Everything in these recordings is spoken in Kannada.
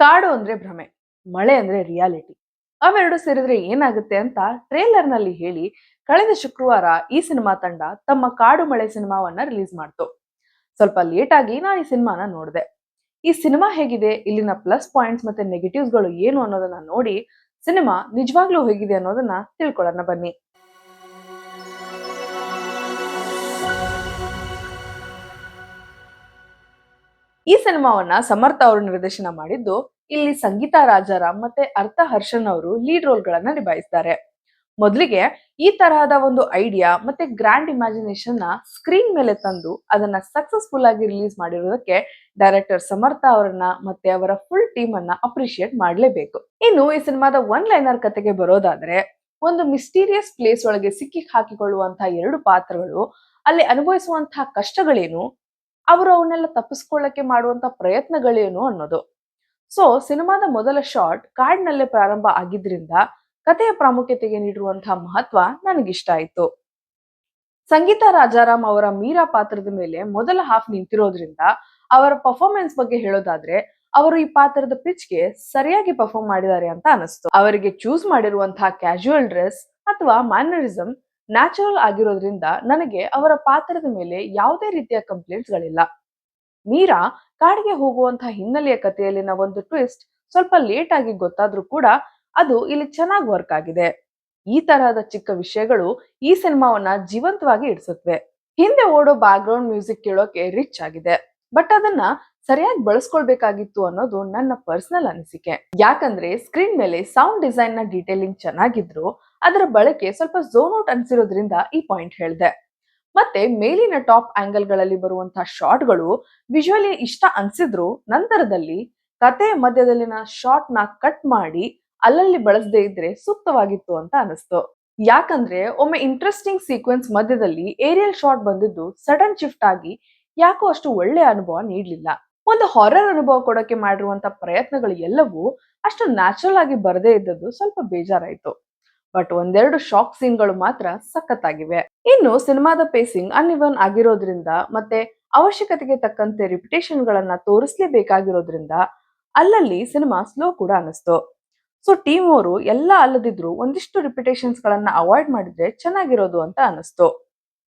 ಕಾಡು ಅಂದ್ರೆ ಭ್ರಮೆ, ಮಳೆ ಅಂದ್ರೆ ರಿಯಾಲಿಟಿ ಅವೆರಡು ಸೇರಿದ್ರೆ ಏನಾಗುತ್ತೆ ಅಂತ ಟ್ರೇಲರ್ನಲ್ಲಿ ಹೇಳಿ ಕಳೆದ ಶುಕ್ರವಾರ ಈ ಸಿನಿಮಾ ತಂಡ ತಮ್ಮ ಕಾಡು ಮಳೆ ಸಿನಿಮಾವನ್ನ ರಿಲೀಸ್ ಮಾಡ್ತು. ಸ್ವಲ್ಪ ಲೇಟ್ ಆಗಿ ನಾನು ಈ ಸಿನಿಮಾನ ನೋಡಿದೆ. ಈ ಸಿನಿಮಾ ಹೇಗಿದೆ, ಇಲ್ಲಿನ ಪ್ಲಸ್ ಪಾಯಿಂಟ್ಸ್ ಮತ್ತೆ ನೆಗೆಟಿವ್ಸ್ಗಳು ಏನು ಅನ್ನೋದನ್ನ ನೋಡಿ ಸಿನಿಮಾ ನಿಜವಾಗ್ಲೂ ಹೇಗಿದೆ ಅನ್ನೋದನ್ನ ತಿಳ್ಕೊಳ್ಳೋಣ ಬನ್ನಿ. ಈ ಸಿನಿಮಾವನ್ನ ಸಮರ್ಥ ಅವರು ನಿರ್ದೇಶನ ಮಾಡಿದ್ದು ಇಲ್ಲಿ ಸಂಗೀತಾ ರಾಜಾರಾಮ್ ಮತ್ತೆ ಅರ್ಥ ಹರ್ಷನ್ ಅವರು ಲೀಡ್ ರೋಲ್ ಗಳನ್ನ ನಿಭಾಯಿಸ್ತಾರೆ. ಮೊದಲಿಗೆ ಈ ತರಹದ ಒಂದು ಐಡಿಯಾ ಮತ್ತೆ ಗ್ರ್ಯಾಂಡ್ ಇಮ್ಯಾಜಿನೇಷನ್ನ ಸ್ಕ್ರೀನ್ ಮೇಲೆ ತಂದು ಅದನ್ನ ಸಕ್ಸಸ್ಫುಲ್ ಆಗಿ ರಿಲೀಸ್ ಮಾಡಿರೋದಕ್ಕೆ ಡೈರೆಕ್ಟರ್ ಸಮರ್ಥ ಅವರನ್ನ ಮತ್ತೆ ಅವರ ಫುಲ್ ಟೀಮ್ ಅನ್ನ ಅಪ್ರಿಶಿಯೇಟ್ ಮಾಡಲೇಬೇಕು. ಇನ್ನು ಈ ಸಿನಿಮಾದ ಒನ್ ಲೈನರ್ ಕತೆಗೆ ಬರೋದಾದ್ರೆ ಒಂದು ಮಿಸ್ಟೀರಿಯಸ್ ಪ್ಲೇಸ್ ಒಳಗೆ ಸಿಕ್ಕಿ ಹಾಕಿಕೊಳ್ಳುವಂತಹ ಎರಡು ಪಾತ್ರಗಳು, ಅಲ್ಲಿ ಅನುಭವಿಸುವಂತಹ ಕಷ್ಟಗಳೇನು ಅವರು ಅವನ್ನೆಲ್ಲ ತಪ್ಪಿಸ್ಕೊಳ್ಳಕ್ಕೆ ಮಾಡುವಂತ ಪ್ರಯತ್ನಗಳೇನು ಅನ್ನೋದು. ಸೊ ಸಿನಿಮಾದ ಮೊದಲ ಶಾಟ್ ಕಾಡ್ನಲ್ಲೇ ಪ್ರಾರಂಭ ಆಗಿದ್ರಿಂದ ಕಥೆಯ ಪ್ರಾಮುಖ್ಯತೆಗೆ ನೀಡಿರುವಂತಹ ಮಹತ್ವ ನನಗಿಷ್ಟ ಆಯ್ತು. ಸಂಗೀತ ರಾಜಾರಾಮ್ ಅವರ ಮೀರಾ ಪಾತ್ರದ ಮೇಲೆ ಮೊದಲ ಹಾಫ್ ನಿಂತಿರೋದ್ರಿಂದ ಅವರ ಪರ್ಫಾರ್ಮೆನ್ಸ್ ಬಗ್ಗೆ ಹೇಳೋದಾದ್ರೆ, ಅವರು ಈ ಪಾತ್ರದ ಪಿಚ್ಗೆ ಸರಿಯಾಗಿ ಪರ್ಫಾರ್ಮ್ ಮಾಡಿದ್ದಾರೆ ಅಂತ ಅನಿಸ್ತು. ಅವರಿಗೆ ಚೂಸ್ ಮಾಡಿರುವಂತಹ ಕ್ಯಾಶುಯಲ್ ಡ್ರೆಸ್ ಅಥವಾ ಮ್ಯಾನರಿಸಮ್ ನ್ಯಾಚುರಲ್ ಆಗಿರೋದ್ರಿಂದ ನನಗೆ ಅವರ ಪಾತ್ರದ ಮೇಲೆ ಯಾವುದೇ ರೀತಿಯ ಕಂಪ್ಲೇಂಟ್ಸ್ ಗಳಿಲ್ಲ. ಮೀರಾ, ಕಾಡಿಗೆ ಹೋಗುವಂತಹ ಹಿನ್ನೆಲೆಯ ಕಥೆಯಲ್ಲಿನ ಒಂದು ಟ್ವಿಸ್ಟ್ ಸ್ವಲ್ಪ ಲೇಟ್ ಆಗಿ ಗೊತ್ತಾದ್ರೂ ಕೂಡ ಅದು ಇಲ್ಲಿ ಚೆನ್ನಾಗಿ ವರ್ಕ್ ಆಗಿದೆ. ಈ ತರಹದ ಚಿಕ್ಕ ವಿಷಯಗಳು ಈ ಸಿನಿಮಾವನ್ನ ಜೀವಂತವಾಗಿ ಇಡಿಸುತ್ತವೆ ಹಿಂದೆ ಓಡೋ ಬ್ಯಾಕ್ ಗ್ರೌಂಡ್ ಮ್ಯೂಸಿಕ್ ಕೇಳೋಕೆ ರಿಚ್ ಆಗಿದೆ. ಬಟ್ ಅದನ್ನ ಸರಿಯಾಗಿ ಬಳಸ್ಕೊಳ್ಬೇಕಾಗಿತ್ತು ಅನ್ನೋದು ನನ್ನ ಪರ್ಸನಲ್ ಅನಿಸಿಕೆ. ಯಾಕಂದ್ರೆ ಸ್ಕ್ರೀನ್ ಮೇಲೆ ಸೌಂಡ್ ಡಿಸೈನ್ನ ಡೀಟೇಲಿಂಗ್ ಚೆನ್ನಾಗಿದ್ರು ಅದರ ಬಳಕೆ ಸ್ವಲ್ಪ ಝೋನ್ ಔಟ್ ಅನ್ಸಿರೋದ್ರಿಂದ ಈ ಪಾಯಿಂಟ್ ಹೇಳಿದೆ. ಮತ್ತೆ ಮೇಲಿನ ಟಾಪ್ ಆಂಗಲ್ಗಳಲ್ಲಿ ಬರುವಂತಹ ಶಾಟ್ಗಳು ವಿಜುವಲಿ ಇಷ್ಟ ಅನ್ಸಿದ್ರು ನಂತರದಲ್ಲಿ ಕಥೆ ಮಧ್ಯದಲ್ಲಿನ ಶಾರ್ಟ್ನ ಕಟ್ ಮಾಡಿ ಅಲ್ಲಲ್ಲಿ ಬಳಸದೇ ಇದ್ರೆ ಸೂಕ್ತವಾಗಿತ್ತು ಅಂತ ಅನಿಸ್ತು. ಯಾಕಂದ್ರೆ ಒಮ್ಮೆ ಇಂಟ್ರೆಸ್ಟಿಂಗ್ ಸೀಕ್ವೆನ್ಸ್ ಮಧ್ಯದಲ್ಲಿ ಏರಿಯಲ್ ಶಾಟ್ ಬಂದಿದ್ದು ಸಡನ್ ಶಿಫ್ಟ್ ಆಗಿ ಯಾಕೋ ಅಷ್ಟು ಒಳ್ಳೆ ಅನುಭವ ನೀಡಲಿಲ್ಲ. ಒಂದು ಹಾರರ್ ಅನುಭವ ಕೊಡೋಕೆ ಮಾಡಿರುವಂತ ಪ್ರಯತ್ನಗಳು ಎಲ್ಲವೂ ಅಷ್ಟು ನ್ಯಾಚುರಲ್ ಆಗಿ ಬರದೇ ಇದ್ದದ್ದು ಸ್ವಲ್ಪ ಬೇಜಾರಾಯ್ತು. ಬಟ್ ಒಂದೆರಡು ಶಾಕ್ ಸೀನ್ಗಳು ಮಾತ್ರ ಸಖತ್ತಾಗಿವೆ. ಇನ್ನು ಸಿನಿಮಾದ ಪೇಸಿಂಗ್ ಅನ್ಇವನ್ ಆಗಿರೋದ್ರಿಂದ ಮತ್ತೆ ಅವಶ್ಯಕತೆಗೆ ತಕ್ಕಂತೆ ರಿಪಿಟೇಷನ್ ಗಳನ್ನ ತೋರಿಸ್ಲೇಬೇಕಾಗಿರೋದ್ರಿಂದ ಅಲ್ಲಲ್ಲಿ ಸಿನಿಮಾ ಸ್ಲೋ ಕೂಡ ಅನಿಸ್ತು ಸೊ ಟೀಮ್ ಅವರು ಎಲ್ಲ ಅಲ್ಲದಿದ್ರು ಒಂದಿಷ್ಟು ರಿಪಿಟೇಷನ್ಸ್ ಗಳನ್ನ ಅವಾಯ್ಡ್ ಮಾಡಿದ್ರೆ ಚೆನ್ನಾಗಿರೋದು ಅಂತ ಅನಿಸ್ತು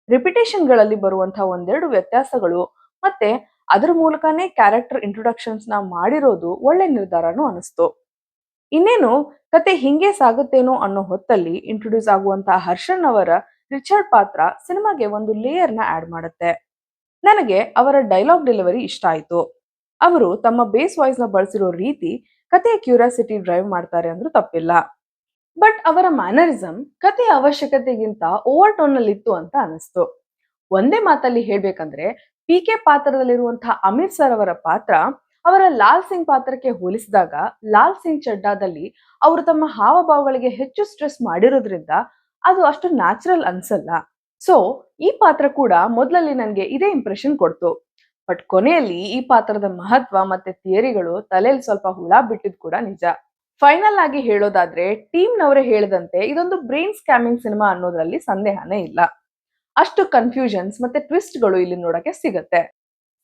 ರಿಪಿಟೇಷನ್ಗಳಲ್ಲಿ ಬರುವಂತಹ ಒಂದೆರಡು ವ್ಯತ್ಯಾಸಗಳು ಮತ್ತೆ ಅದರ ಮೂಲಕನೇ ಕ್ಯಾರೆಕ್ಟರ್ ಇಂಟ್ರೊಡಕ್ಷನ್ಸ್ನ ಮಾಡಿರೋದು ಒಳ್ಳೆ ನಿರ್ಧಾರನೂ ಅನಿಸ್ತು ಇನ್ನೇನು ಕತೆ ಹಿಂಗೆ ಸಾಗುತ್ತೇನೋ ಅನ್ನೋ ಹೊತ್ತಲ್ಲಿ ಇಂಟ್ರೊಡ್ಯೂಸ್ ಆಗುವಂತಹ ಹರ್ಷನ್ ಅವರ ರಿಚರ್ಡ್ ಪಾತ್ರ ಸಿನಿಮಾಗೆ ಒಂದು ಲೇಯರ್ನ ಆಡ್ ಮಾಡುತ್ತೆ. ನನಗೆ ಅವರ ಡೈಲಾಗ್ ಡೆಲಿವರಿ ಇಷ್ಟ ಆಯ್ತು. ಅವರು ತಮ್ಮ ಬೇಸ್ ವಾಯ್ಸ್ನ ಬಳಸಿರೋ ರೀತಿ ಕತೆಯ ಕ್ಯೂರಿಯಾಸಿಟಿ ಡ್ರೈವ್ ಮಾಡ್ತಾರೆ ಅಂದ್ರೂ ತಪ್ಪಿಲ್ಲ. ಬಟ್ ಅವರ ಮ್ಯಾನರಿಸಮ್ ಕತೆಯ ಅವಶ್ಯಕತೆಗಿಂತ ಓವರ್ ಟೋನ್ ಇತ್ತು ಅಂತ ಅನಿಸ್ತು ಒಂದೇ ಮಾತಲ್ಲಿ ಹೇಳ್ಬೇಕಂದ್ರೆ ಪಿ ಕೆ ಪಾತ್ರದಲ್ಲಿರುವಂತಹ ಅಮಿತ್ ಸರ್ ಅವರ ಪಾತ್ರ ಅವರ ಲಾಲ್ ಸಿಂಗ್ ಪಾತ್ರಕ್ಕೆ ಹೋಲಿಸಿದಾಗ ಲಾಲ್ ಸಿಂಗ್ ಚಡ್ಡಾದಲ್ಲಿ ಅವರು ತಮ್ಮ ಹಾವಭಾವಗಳಿಗೆ ಹೆಚ್ಚು ಸ್ಟ್ರೆಸ್ ಮಾಡಿರೋದ್ರಿಂದ ಅದು ಅಷ್ಟು ನ್ಯಾಚುರಲ್ ಅನ್ಸಲ್ಲ. ಸೊ, ಈ ಪಾತ್ರ ಕೂಡ ಮೊದಲಲ್ಲಿ ನನಗೆ ಇದೇ ಇಂಪ್ರೆಷನ್ ಕೊಡ್ತು. ಬಟ್ ಕೊನೆಯಲ್ಲಿ ಈ ಪಾತ್ರದ ಮಹತ್ವ ಮತ್ತೆ ಥಿಯರಿಗಳು ತಲೆಯಲ್ಲಿ ಸ್ವಲ್ಪ ಹುಳ ಬಿಟ್ಟಿದ್ ಕೂಡ ನಿಜ. ಫೈನಲ್ ಆಗಿ ಹೇಳೋದಾದ್ರೆ ಟೀಮ್ ನವರೇ ಹೇಳಿದಂತೆ ಇದೊಂದು ಬ್ರೈನ್ ಸ್ಕ್ಯಾಮಿಂಗ್ ಸಿನಿಮಾ ಅನ್ನೋದ್ರಲ್ಲಿ ಸಂದೇಹನೇ ಇಲ್ಲ. ಅಷ್ಟು ಕನ್ಫ್ಯೂಷನ್ಸ್ ಮತ್ತೆ ಟ್ವಿಸ್ಟ್ಗಳು ಇಲ್ಲಿ ನೋಡಕ್ಕೆ ಸಿಗತ್ತೆ.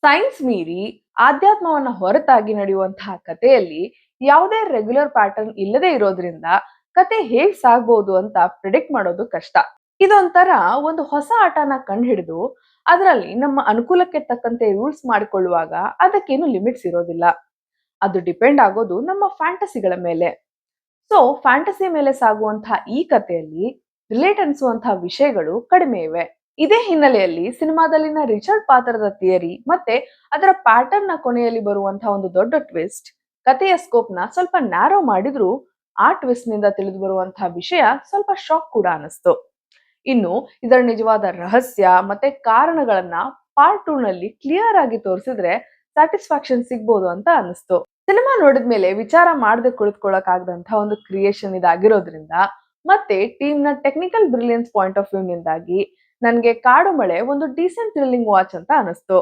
ಸೈನ್ಸ್ ಮೀರಿ ಆಧ್ಯಾತ್ಮವನ್ನ ಹೊರತಾಗಿ ನಡೆಯುವಂತಹ ಕಥೆಯಲ್ಲಿ ಯಾವುದೇ ರೆಗ್ಯುಲರ್ ಪ್ಯಾಟರ್ನ್ ಇಲ್ಲದೆ ಇರೋದ್ರಿಂದ ಕತೆ ಹೇಗ್ ಸಾಗ್ಬಹುದು ಅಂತ ಪ್ರಿಡಿಕ್ಟ್ ಮಾಡೋದು ಕಷ್ಟ. ಇದೊಂಥರ ಒಂದು ಹೊಸ ಆಟನ ಕಂಡುಹಿಡಿದು ಅದರಲ್ಲಿ ನಮ್ಮ ಅನುಕೂಲಕ್ಕೆ ತಕ್ಕಂತೆ ರೂಲ್ಸ್ ಮಾಡಿಕೊಳ್ಳುವಾಗ ಅದಕ್ಕೇನು ಲಿಮಿಟ್ಸ್ ಇರೋದಿಲ್ಲ. ಅದು ಡಿಪೆಂಡ್ ಆಗೋದು ನಮ್ಮ ಫ್ಯಾಂಟಸಿಗಳ ಮೇಲೆ. ಸೊ ಫ್ಯಾಂಟಸಿ ಮೇಲೆ ಸಾಗುವಂತಹ ಈ ಕಥೆಯಲ್ಲಿ ರಿಲೇಟ್ ಅನಿಸುವಂತಹ ವಿಷಯಗಳು ಕಡಿಮೆ ಇವೆ. ಇದೇ ಹಿನ್ನೆಲೆಯಲ್ಲಿ ಸಿನಿಮಾದಲ್ಲಿನ ರಿಚರ್ಡ್ ಪಾತ್ರದ ಥಿಯರಿ ಮತ್ತೆ ಅದರ ಪ್ಯಾಟರ್ನ್ನ ಕೊನೆಯಲ್ಲಿ ಬರುವಂತಹ ಒಂದು ದೊಡ್ಡ ಟ್ವಿಸ್ಟ್, ಕಥೆಯ ಸ್ಕೋಪ್ನ ಸ್ವಲ್ಪ ನ್ಯಾರೋ ಮಾಡಿದ್ರು ಆ ಟ್ವಿಸ್ಟ್ನಿಂದ ತಿಳಿದು ಬರುವಂತಹ ವಿಷಯ ಸ್ವಲ್ಪ ಶಾಕ್ ಕೂಡ ಅನಿಸ್ತು ಇನ್ನು ಇದರ ನಿಜವಾದ ರಹಸ್ಯ ಮತ್ತೆ ಕಾರಣಗಳನ್ನ ಪಾರ್ಟ್ ಟೂ ನಲ್ಲಿ ಕ್ಲಿಯರ್ ಆಗಿ ತೋರಿಸಿದ್ರೆ ಸ್ಯಾಟಿಸ್ಫ್ಯಾಕ್ಷನ್ ಸಿಗ್ಬೋದು ಅಂತ ಅನಿಸ್ತು ಸಿನಿಮಾ ನೋಡಿದ ಮೇಲೆ ವಿಚಾರ ಮಾಡದೆ ಕುಳಿತುಕೊಳ್ಳಕ್ ಆಗದಂತಹ ಒಂದು ಕ್ರಿಯೇಷನ್ ಇದಾಗಿರೋದ್ರಿಂದ ಮತ್ತೆ ಟೀಮ್ನ technical brilliance point of view ನಿಂದಾಗಿ ನನ್ಗೆ ಕಾಡು ಮಳೆ ಒಂದು ಡೀಸೆಂಟ್ ಥ್ರಿಲ್ಲಿಂಗ್ ವಾಚ್ ಅಂತ ಅನಿಸ್ತು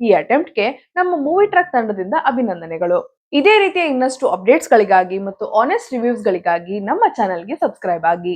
ಈ ಅಟೆಂಪ್ಟ್ಗೆ ನಮ್ಮ ಮೂವಿ ಟ್ರಕ್ ತಂಡದಿಂದ ಅಭಿನಂದನೆಗಳು. ಇದೇ ರೀತಿಯ ಇನ್ನಷ್ಟು ಅಪ್ಡೇಟ್ಸ್ ಗಳಿಗಾಗಿ ಮತ್ತು ಆನೆಸ್ಟ್ ರಿವ್ಯೂಸ್ ಗಳಿಗಾಗಿ ನಮ್ಮ ಚಾನೆಲ್ಗೆ ಸಬ್ಸ್ಕ್ರೈಬ್ ಆಗಿ.